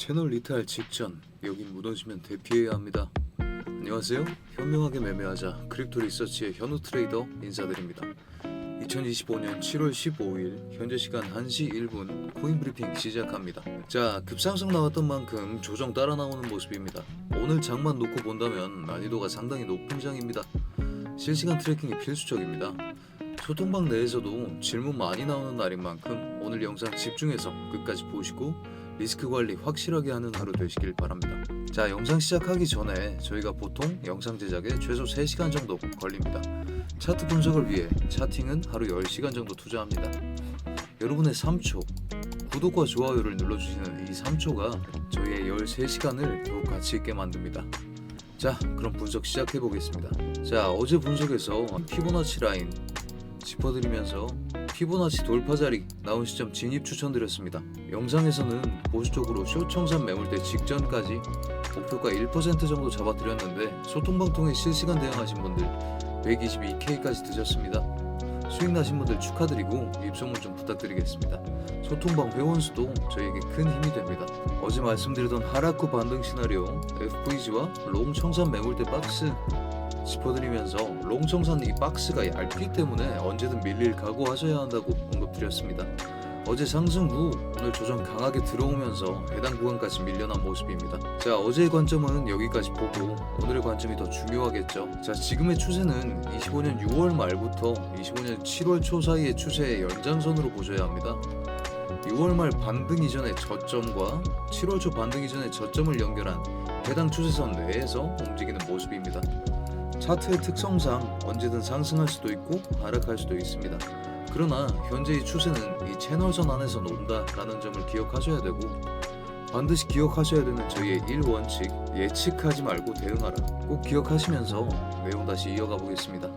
채널 리타일 직전 여긴 무너지면 대피해야 합니다. 안녕하세요. 현명하게 매매하자 크립토 리서치의 현우 트레이더 인사드립니다. 2025년 7월 15일 현재 시간 1시 1분 코인 브리핑 시작합니다. 자, 급상승 나왔던 만큼 조정 따라 나오는 모습입니다. 오늘 장만 놓고 본다면 난이도가 상당히 높은 장입니다. 실시간 트래킹이 필수적입니다. 소통방 내에서도 질문 많이 나오는 날인 만큼 오늘 영상 집중해서 끝까지 보시고 리스크 관리 확실하게 하는 하루 되시길 바랍니다. 자, 영상 시작하기 전에 저희가 보통 영상 제작에 최소 3시간 정도 걸립니다. 차트 분석을 위해 차팅은 하루 10시간 정도 투자합니다. 여러분의 3초, 구독과 좋아요를 눌러주시는 이 3초가 저희의 13시간을 더욱 가치 있게 만듭니다. 자, 그럼 분석 시작해 보겠습니다. 자, 어제 분석에서 피보나치 라인 짚어드리면서 피보나치 돌파 자리 나온 시점 진입 추천드렸습니다. 영상에서는 보수적으로 쇼 청산 매물대 직전까지 목표가 1% 정도 잡아드렸는데 소통방 통해 실시간 대응하신 분들 122K까지 드셨습니다. 수익 나신 분들 축하드리고 입소문 좀 부탁드리겠습니다. 소통방 회원수도 저희에게 큰 힘이 됩니다. 어제 말씀드리던 하락 후 반등 시나리오 FVG와 롱 청산 매물대 박스 짚어드리면서 롱 청산 이 박스가 얇기 때문에 언제든 밀릴 각오하셔야 한다고 언급드렸습니다. 어제 상승 후 오늘 조정 강하게 들어오면서 해당 구간까지 밀려난 모습입니다. 자 어제의 관점은 여기까지 보고 오늘의 관점이 더 중요하겠죠. 자 지금의 추세는 25년 6월 말부터 25년 7월 초 사이의 추세의 연장선으로 보셔야 합니다. 6월 말 반등 이전의 저점과 7월 초 반등 이전의 저점을 연결한 해당 추세선 내에서 움직이는 모습입니다. 차트의 특성상 언제든 상승할 수도 있고 하락할 수도 있습니다. 그러나 현재의 추세는 이 채널선 안에서 논다라는 점을 기억하셔야 되고 반드시 기억하셔야 되는 저희의 1원칙 예측하지 말고 대응하라 꼭 기억하시면서 내용 다시 이어가 보겠습니다.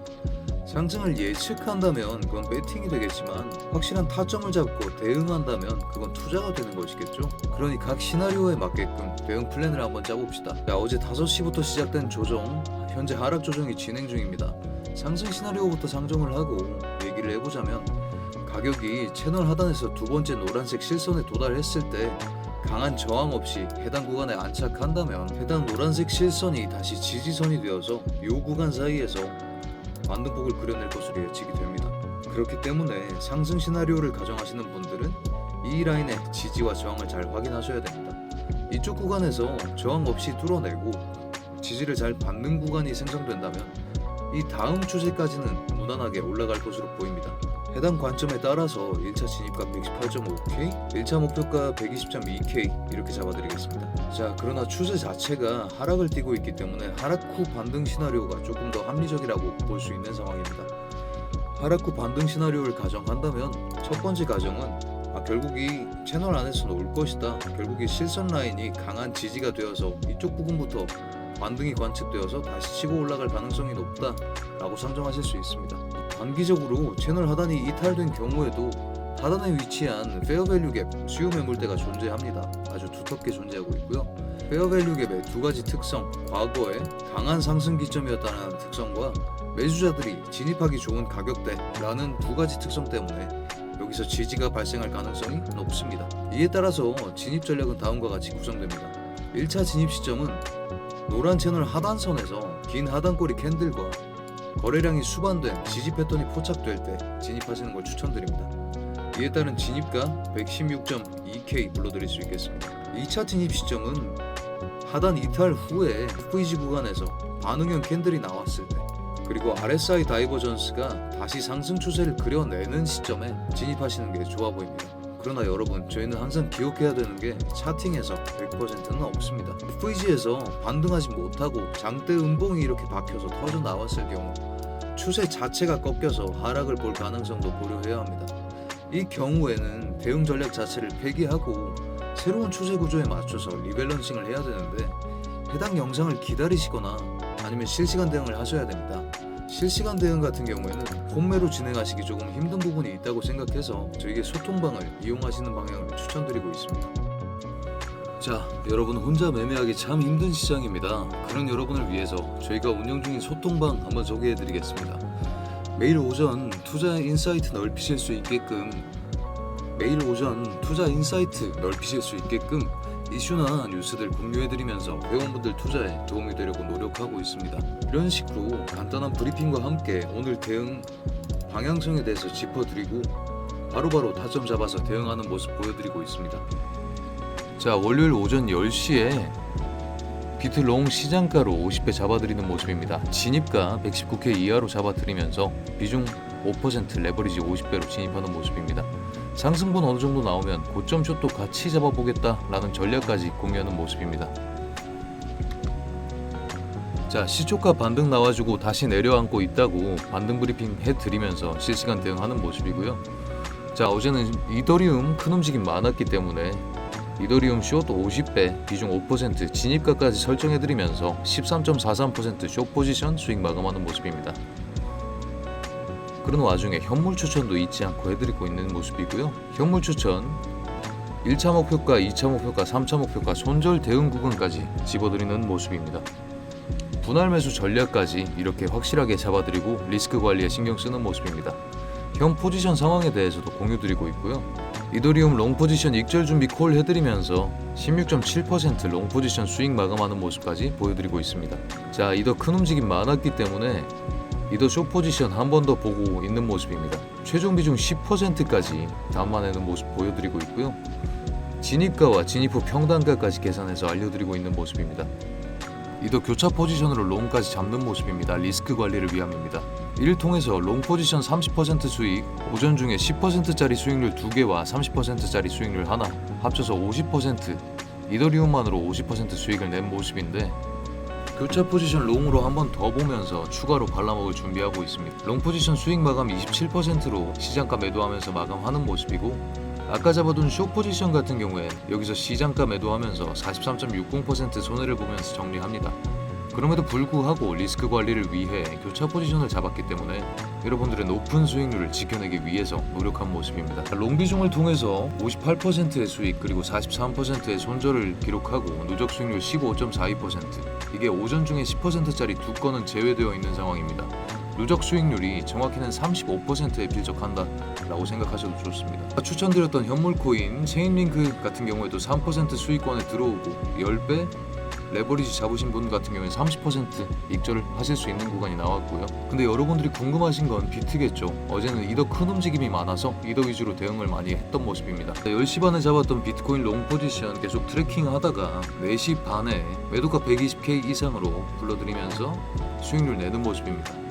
상승을 예측한다면 그건 배팅이 되겠지만 확실한 타점을 잡고 대응한다면 그건 투자가 되는 것이겠죠. 그러니 각 시나리오에 맞게끔 대응 플랜을 한번 짜봅시다. 자, 어제 5시부터 시작된 조정, 현재 하락 조정이 진행 중입니다. 상승 시나리오부터 상정을 하고 얘기를 해보자면 가격이 채널 하단에서 두 번째 노란색 실선에 도달했을 때 강한 저항 없이 해당 구간에 안착한다면 해당 노란색 실선이 다시 지지선이 되어서 이 구간 사이에서 반등폭을 그려낼 것으로 예측이 됩니다. 그렇기 때문에 상승 시나리오를 가정하시는 분들은 이 라인의 지지와 저항을 잘 확인하셔야 됩니다. 이쪽 구간에서 저항 없이 뚫어내고 지지를 잘 받는 구간이 생성된다면 이 다음 추세까지는 무난하게 올라갈 것으로 보입니다. 해당 관점에 따라서 1차 진입가 118.5K, 1차 목표가 120.2K 이렇게 잡아드리겠습니다. 자, 그러나 추세 자체가 하락을 띠고 있기 때문에 하락 후 반등 시나리오가 조금 더 합리적이라고 볼 수 있는 상황입니다. 하락 후 반등 시나리오를 가정한다면 첫 번째 가정은 아, 결국 이 채널 안에서 놀 것이다. 결국 이 실선 라인이 강한 지지가 되어서 이쪽 부분부터 반등이 관측되어서 다시 치고 올라갈 가능성이 높다 라고 상정하실 수 있습니다. 단기적으로 채널 하단이 이탈된 경우에도 하단에 위치한 페어밸류 갭 수요 매물대가 존재합니다. 아주 두텁게 존재하고 있고요. 페어밸류 갭의 두 가지 특성, 과거에 강한 상승 기점이었다는 특성과 매수자들이 진입하기 좋은 가격대라는 두 가지 특성 때문에 여기서 지지가 발생할 가능성이 높습니다. 이에 따라서 진입 전략은 다음과 같이 구성됩니다. 1차 진입 시점은 노란 채널 하단선에서 긴 하단꼬리 캔들과 거래량이 수반된 지지 패턴이 포착될 때 진입하시는 걸 추천드립니다. 이에 따른 진입가 116.2K 불러드릴 수 있겠습니다. 2차 진입 시점은 하단 이탈 후에 FVG 구간에서 반응형 캔들이 나왔을 때 그리고 RSI 다이버전스가 다시 상승 추세를 그려내는 시점에 진입하시는 게 좋아 보입니다. 그러나 여러분 저희는 항상 기억해야 되는 게 차팅에서 100%는 없습니다. FVG에서 반등하지 못하고 장대 음봉이 이렇게 박혀서 터져 나왔을 경우 추세 자체가 꺾여서 하락을 볼 가능성도 고려해야 합니다. 이 경우에는 대응 전략 자체를 폐기하고 새로운 추세 구조에 맞춰서 리밸런싱을 해야 되는데 해당 영상을 기다리시거나 아니면 실시간 대응을 하셔야 됩니다. 실시간 대응 같은 경우에는 홈매로 진행하시기 조금 힘든 부분이 있다고 생각해서 저에게 소통방을 이용하시는 방향을 추천드리고 있습니다. 자, 여러분 혼자 매매하기 참 힘든 시장입니다. 그런 여러분을 위해서 저희가 운영 중인 소통방 한번 소개해 드리겠습니다. 매일 오전 투자 인사이트 넓히실 수 있게끔 매일 오전 투자 인사이트 넓히실 수 있게끔 이슈나 뉴스들 공유해드리면서 회원분들 투자에 도움이 되려고 노력하고 있습니다. 이런 식으로 간단한 브리핑과 함께 오늘 대응 방향성에 대해서 짚어드리고 바로바로 타점 잡아서 대응하는 모습 보여드리고 있습니다. 자 월요일 오전 10시에 비트롱 시장가로 50배 잡아드리는 모습입니다. 진입가 119K 이하로 잡아드리면서 비중 5% 레버리지 50배로 진입하는 모습입니다. 상승분 어느 정도 나오면 고점 숏도 같이 잡아보겠다라는 전략까지 공유하는 모습입니다. 자 시초가 반등 나와주고 다시 내려앉고 있다고 반등 브리핑 해드리면서 실시간 대응하는 모습이고요. 자 어제는 이더리움 큰 움직임 많았기 때문에 이더리움 숏 50배 비중 5% 진입가까지 설정해드리면서 13.43%숏 포지션 수익 마감하는 모습입니다. 그런 와중에 현물 추천도 잊지 않고 해드리고 있는 모습이고요. 현물 추천 1차 목표가, 2차 목표가, 3차 목표가 손절 대응 구간까지 집어드리는 모습입니다. 분할 매수 전략까지 이렇게 확실하게 잡아드리고 리스크 관리에 신경 쓰는 모습입니다. 현 포지션 상황에 대해서도 공유드리고 있고요. 이더리움 롱 포지션 익절 준비 콜 해드리면서 16.7%롱 포지션 수익 마감하는 모습까지 보여드리고 있습니다. 자, 이더 큰 움직임 많았기 때문에 이더 숏 포지션 한 번 더 보고 있는 모습입니다. 최종 비중 10%까지 담아내는 모습 보여드리고 있고요. 진입가와 진입 후 평단가까지 계산해서 알려드리고 있는 모습입니다. 이더 교차 포지션으로 롱까지 잡는 모습입니다. 리스크 관리를 위함입니다. 이를 통해서 롱 포지션 30% 수익, 오전 중에 10%짜리 수익률 2개와 30%짜리 수익률 하나 합쳐서 50% 이더리움만으로 50% 수익을 낸 모습인데 교차 포지션 롱으로 한 번 더 보면서 추가로 발라먹을 준비하고 있습니다. 롱 포지션 수익 마감 27%로 시장가 매도하면서 마감하는 모습이고 아까 잡아둔 숏 포지션 같은 경우에 여기서 시장가 매도하면서 43.60% 손해를 보면서 정리합니다. 그럼에도 불구하고 리스크 관리를 위해 교차 포지션을 잡았기 때문에 여러분들의 높은 수익률을 지켜내기 위해서 노력한 모습입니다. 롱 비중을 통해서 58%의 수익 그리고 43%의 손절을 기록하고 누적 수익률 15.42% 이게 오전 중에 10%짜리 두 건은 제외되어 있는 상황입니다. 누적 수익률이 정확히는 35%에 필적한다 라고 생각하셔도 좋습니다. 추천드렸던 현물 코인 체인링크 같은 경우에도 3% 수익권에 들어오고 10배 레버리지 잡으신 분 같은 경우에 30% 익절을 하실 수 있는 구간이 나왔고요. 근데 여러분들이 궁금하신 건 비트겠죠. 어제는 이더 큰 움직임이 많아서 이더 위주로 대응을 많이 했던 모습입니다. 10시 반에 잡았던 비트코인 롱 포지션 계속 트래킹 하다가 4시 반에 매도가 120K 이상으로 불러드리면서 수익률 내는 모습입니다.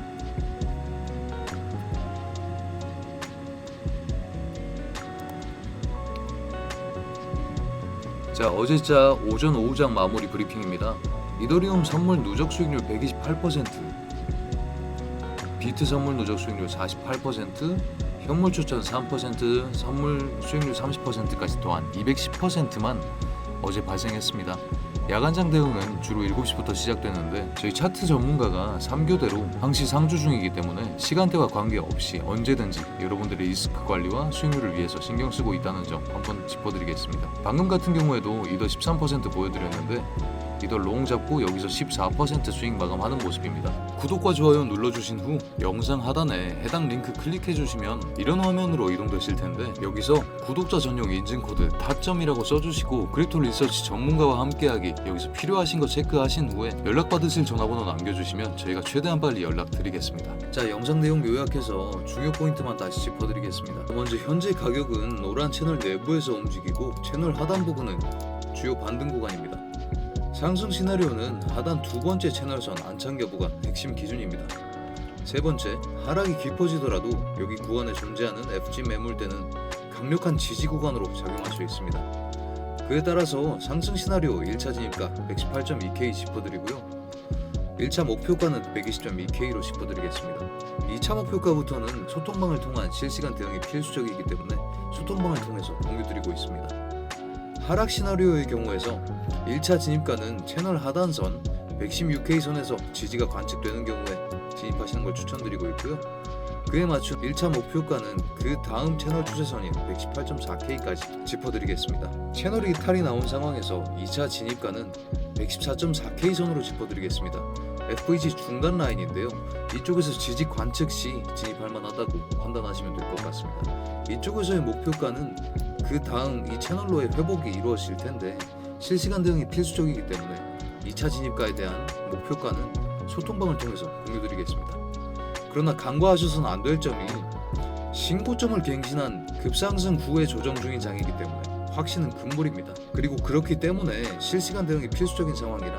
자 어제자 오전 오후장 마무리 브리핑입니다. 이더리움 선물 누적 수익률 128%, 비트 선물 누적 수익률 48%, 현물 추천 3%, 선물 수익률 30%까지 또한 210%만 어제 발생했습니다. 야간장 대응은 주로 7시부터 시작되는데 저희 차트 전문가가 3교대로 항시 상주 중이기 때문에 시간대와 관계없이 언제든지 여러분들의 리스크 관리와 수익률을 위해서 신경 쓰고 있다는 점 한번 짚어드리겠습니다. 방금 같은 경우에도 이더 13% 보여드렸는데 이더 롱 잡고 여기서 14% 수익 마감하는 모습입니다. 구독과 좋아요 눌러주신 후 영상 하단에 해당 링크 클릭해 주시면 이런 화면으로 이동되실 텐데 여기서 구독자 전용 인증 코드 타점이라고 써주시고 크립토 리서치 전문가와 함께하기 여기서 필요하신 거 체크하신 후에 연락 받으실 전화번호 남겨주시면 저희가 최대한 빨리 연락 드리겠습니다. 자 영상 내용 요약해서 중요 포인트만 다시 짚어드리겠습니다. 먼저 현재 가격은 노란 채널 내부에서 움직이고 채널 하단 부분은 주요 반등 구간입니다. 상승 시나리오는 하단 두 번째 채널선 안착 여부가 핵심 기준입니다. 세 번째, 하락이 깊어지더라도 여기 구간에 존재하는 FG 매물대는 강력한 지지 구간으로 작용할 수 있습니다. 그에 따라서 상승 시나리오 1차 진입가 118.2K 짚어드리고요. 1차 목표가는 120.2K로 짚어드리겠습니다. 2차 목표가부터는 소통방을 통한 실시간 대응이 필수적이기 때문에 소통방을 통해서 공유드리고 있습니다. 하락 시나리오의 경우에서 1차 진입가는 채널 하단선 116K 선에서 지지가 관측되는 경우에 진입하시는 걸 추천드리고 있고요. 그에 맞춘 1차 목표가는 그 다음 채널 추세선인 118.4K까지 짚어드리겠습니다. 채널이 이탈이 나온 상황에서 2차 진입가는 114.4K 선으로 짚어드리겠습니다. FVG 중간 라인인데요. 이쪽에서 지지 관측 시 진입할 만하다고 판단하시면 될 것 같습니다. 이쪽에서의 목표가는 그 다음 이 채널로의 회복이 이루어질 텐데 실시간 대응이 필수적이기 때문에 2차 진입가에 대한 목표가는 소통방을 통해서 공유드리겠습니다. 그러나 간과하셔서는 안 될 점이 신고점을 갱신한 급상승 후에 조정 중인 장이기 때문에 확신은 금물입니다. 그리고 그렇기 때문에 실시간 대응이 필수적인 상황이라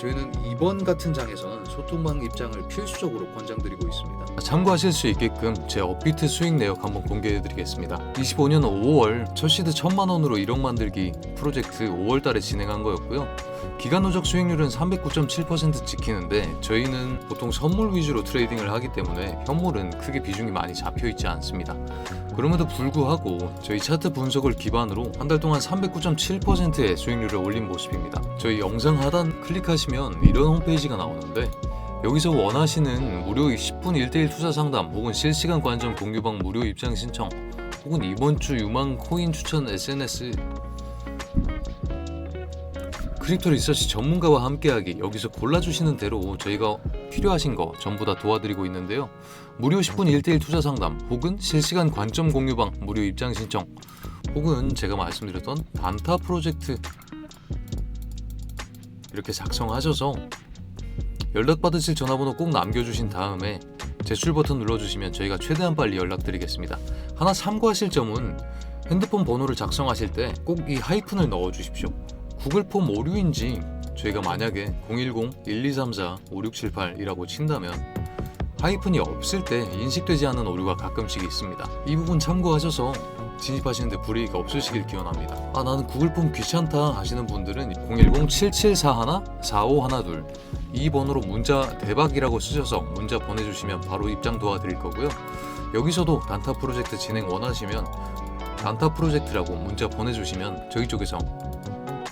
저희는 이번 같은 장에서는 소통방 입장을 필수적으로 권장드리고 있습니다. 참고하실 수 있게끔 제 업비트 수익 내역 한번 공개해드리겠습니다. 25년 5월 첫 시드 1천만 원으로 1억 만들기 프로젝트 5월 달에 진행한 거였고요. 기간 누적 수익률은 309.7% 지키는데 저희는 보통 선물 위주로 트레이딩을 하기 때문에 현물은 크게 비중이 많이 잡혀 있지 않습니다. 그럼에도 불구하고 저희 차트 분석을 기반으로 한 달 동안 309.7%의 수익률을 올린 모습입니다. 저희 영상 하단 클릭하시면 이런 홈페이지가 나오는데 여기서 원하시는 무료 10분 1대1 투자 상담 혹은 실시간 관점 공유방 무료 입장 신청 혹은 이번 주 유망 코인 추천 SNS 크립토 리서치 전문가와 함께하기 여기서 골라주시는 대로 저희가 필요하신 거 전부 다 도와드리고 있는데요 무료 10분 1대1 투자 상담 혹은 실시간 관점 공유방 무료 입장 신청 혹은 제가 말씀드렸던 단타 프로젝트 이렇게 작성하셔서 연락받으실 전화번호 꼭 남겨주신 다음에 제출 버튼 눌러주시면 저희가 최대한 빨리 연락드리겠습니다. 하나 참고하실 점은 핸드폰 번호를 작성하실 때 꼭 이 하이픈을 넣어주십시오. 구글 폼 오류인지 저희가 만약에 010-1234-5678이라고 친다면 하이픈이 없을 때 인식되지 않는 오류가 가끔씩 있습니다. 이 부분 참고하셔서 진입하시는데 불이익 없으시길 기원합니다. 아 나는 구글 폼 귀찮다 하시는 분들은 010-7741-4512 이 번호로 문자 대박이라고 쓰셔서 문자 보내주시면 바로 입장 도와드릴 거고요. 여기서도 단타 프로젝트 진행 원하시면 단타 프로젝트라고 문자 보내주시면 저희 쪽에서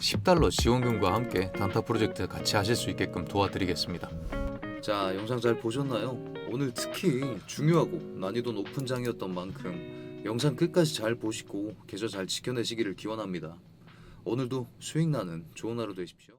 10달러 지원금과 함께 단타 프로젝트 같이 하실 수 있게끔 도와드리겠습니다. 자 영상 잘 보셨나요? 오늘 특히 중요하고 난이도 높은 장이었던 만큼 영상 끝까지 잘 보시고 계좌 잘 지켜내시기를 기원합니다. 오늘도 수익 나는 좋은 하루 되십시오.